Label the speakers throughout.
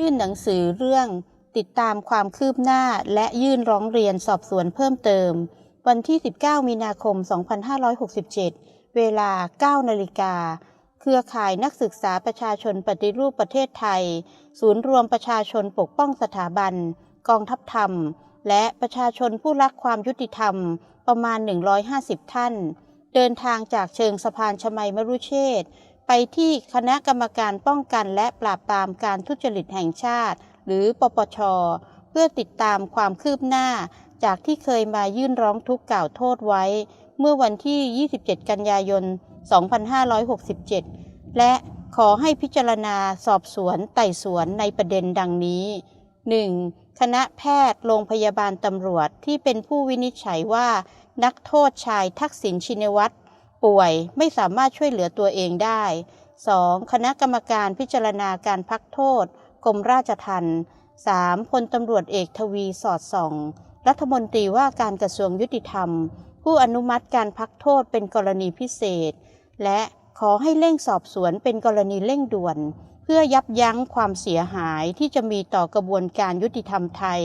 Speaker 1: ยื่นหนังสือเรื่อง ติดตามความคืบหน้าและยื่นร้องเรียนสอบสวนเพิ่มเติม วันที่ 19 มีนาคม 2567 เวลา 9 นาฬิกา เครือข่ายนักศึกษาประชาชนปฏิรูปประเทศไทย ศูนย์รวมประชาชนปกป้องสถาบัน กองทัพธรรม และประชาชนผู้รักความยุติธรรมประมาณ 150 ท่าน เดินทางจากเชิงสะพานชมัยมรุเชษ ไปที่คณะกรรมการป้องกันและปราบปรามการทุจริตแห่งชาติ หรือปปช เพื่อติดตามความคืบหน้า จากที่เคยมายื่นร้องทุกข์กล่าวโทษไว้ เมื่อวันที่ 27 กันยายน 2567 และขอให้พิจารณาสอบสวนไต่สวนในประเด็นดังนี้ 1. คณะแพทย์โรงพยาบาลตำรวจที่เป็นผู้วินิจฉัยว่า นักโทษชายทักษิณชินวัตร ป่วยไม่สามารถช่วยเหลือตัวเองได้ 2. คณะกรรมการพิจารณาการพักโทษ กรมราชทัณฑ์ 3. พลตำรวจเอกทวีสอดส่อง รัฐมนตรีว่าการกระทรวงยุติธรรม ผู้อนุมัติการพักโทษเป็นกรณีพิเศษ และขอให้เร่งสอบสวนเป็นกรณีเร่งด่วน เพื่อยับยั้งความเสียหายที่จะมีต่อกระบวนการยุติธรรมไทย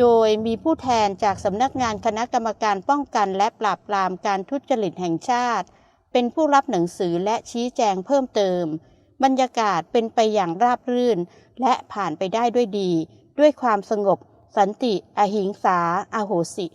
Speaker 1: โดยมีผู้แทนจากสำนักงานคณะกรรมการป้องกันและปราบปรามการทุจริตแห่งชาติ เป็นผู้รับหนังสือและชี้แจงเพิ่มเติม บรรยากาศเป็นไปอย่างราบรื่น และผ่านไปได้ด้วยดี ด้วยความสงบ สันติ อหิงสาอาโหสิ